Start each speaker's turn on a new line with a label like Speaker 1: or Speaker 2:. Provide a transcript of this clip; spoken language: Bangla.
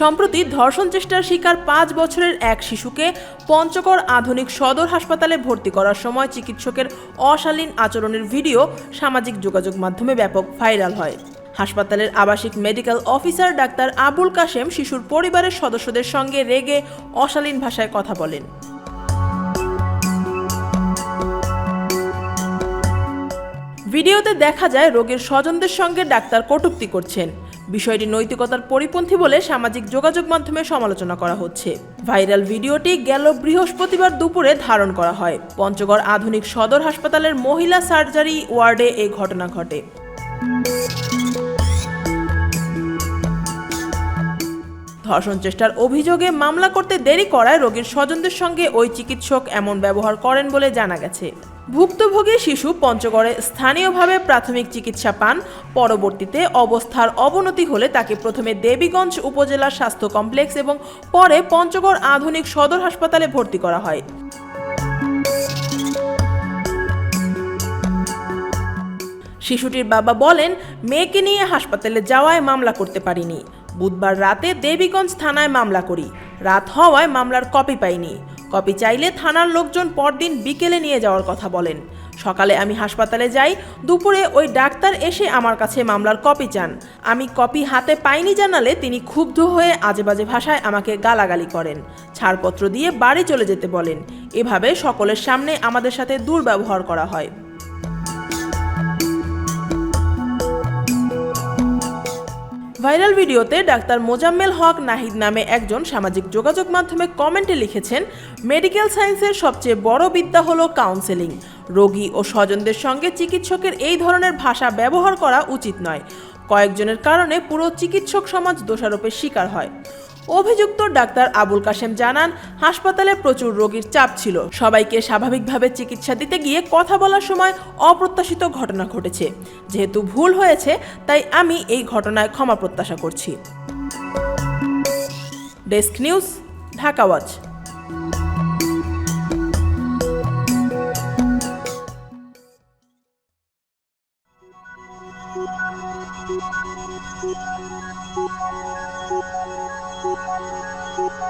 Speaker 1: সম্প্রতি ধর্ষণ চেষ্টার শিকার পাঁচ বছরের এক শিশুকে পঞ্চগড় আধুনিক সদর হাসপাতালে ভর্তি করার সময় চিকিৎসকের অশালীন আচরণের ভিডিও সামাজিক যোগাযোগ মাধ্যমে ব্যাপক ভাইরাল হয়। হাসপাতালের আবাসিক medical officer doctor Abul Kashem শিশুর পরিবারের সদস্যদের সঙ্গে রেগে অশালীন ভাষায় কথা বলেন। ভিডিওতে দেখা যায় রোগের স্বজনদের সঙ্গে ডাক্তার কটূক্তি করছেন। বিষয়টি নৈতিকতার পরিপন্থী বলে সামাজিক যোগাযোগ মাধ্যমে সমালোচনা করা হচ্ছে। ভাইরাল ভিডিওটি গেল বৃহস্পতিবার দুপুরে ধারণ করা হয়। পঞ্চগড় আধুনিক সদর হাসপাতালের মহিলা সার্জারি ওয়ার্ডে এই ঘটনা ঘটে। ধর্ষণ চেষ্টার অভিযোগে মামলা করতে দেরি করায় রোগীর স্বজনদের সঙ্গে ওই চিকিৎসক এমন ব্যবহার করেন বলে জানা গেছে। ভুক্তভোগী শিশু পঞ্চগড়ে স্থানীয়ভাবে প্রাথমিক চিকিৎসা পান। পরবর্তীতে অবস্থার অবনতি হলে তাকে প্রথমে দেবীগঞ্জ উপজেলার স্বাস্থ্য কমপ্লেক্স এবং পরে পঞ্চগড় আধুনিক সদর হাসপাতালে ভর্তি করা হয়। শিশুটির বাবা বলেন, মেয়েকে নিয়ে হাসপাতালে যাওয়ায় মামলা করতে পারিনি। বুধবার রাতে দেবীগঞ্জ থানায় মামলা করি। রাত হওয়ায় মামলার কপি পাইনি। কপি চাইলে থানার লোকজন পরদিন বিকেলে নিয়ে যাওয়ার কথা বলেন। সকালে আমি হাসপাতালে যাই, দুপুরে ওই ডাক্তার এসে আমার কাছে মামলার কপি চান। আমি কপি হাতে পাইনি জানালে তিনি ক্ষুব্ধ হয়ে আজেবাজে ভাষায় আমাকে গালাগালি করেন। ছাড়পত্র দিয়ে বাড়ি চলে যেতে বলেন। এভাবে সকলের সামনে আমাদের সাথে দুর্ব্যবহার করা হয়। ভাইরাল ভিডিওতে ডাক্তার মোজাম্মেল হক নাহিদ নামে একজন সামাজিক যোগাযোগ মাধ্যমে কমেন্টে লিখেছেন, মেডিকেল সায়েন্সের সবচেয়ে বড় বিদ্যা হল কাউন্সেলিং রোগী ও স্বজনদের সঙ্গে চিকিৎসকের এই ধরনের ভাষা ব্যবহার করা উচিত নয়। কয়েকজনের কারণে পুরো চিকিৎসক সমাজ দোষারোপের শিকার হয়। অভিযুক্ত ডাক্তার আবুল কাশেম জানান, হাসপাতালে প্রচুর রোগীর চাপ ছিল। সবাইকে স্বাভাবিকভাবে চিকিৎসা দিতে গিয়ে কথা বলার সময় অপ্রত্যাশিত ঘটনা ঘটেছে। যেহেতু ভুল হয়েছে, তাই আমি এই ঘটনায় ক্ষমা প্রত্যাশা করছি। Desk news, Dhaka watch.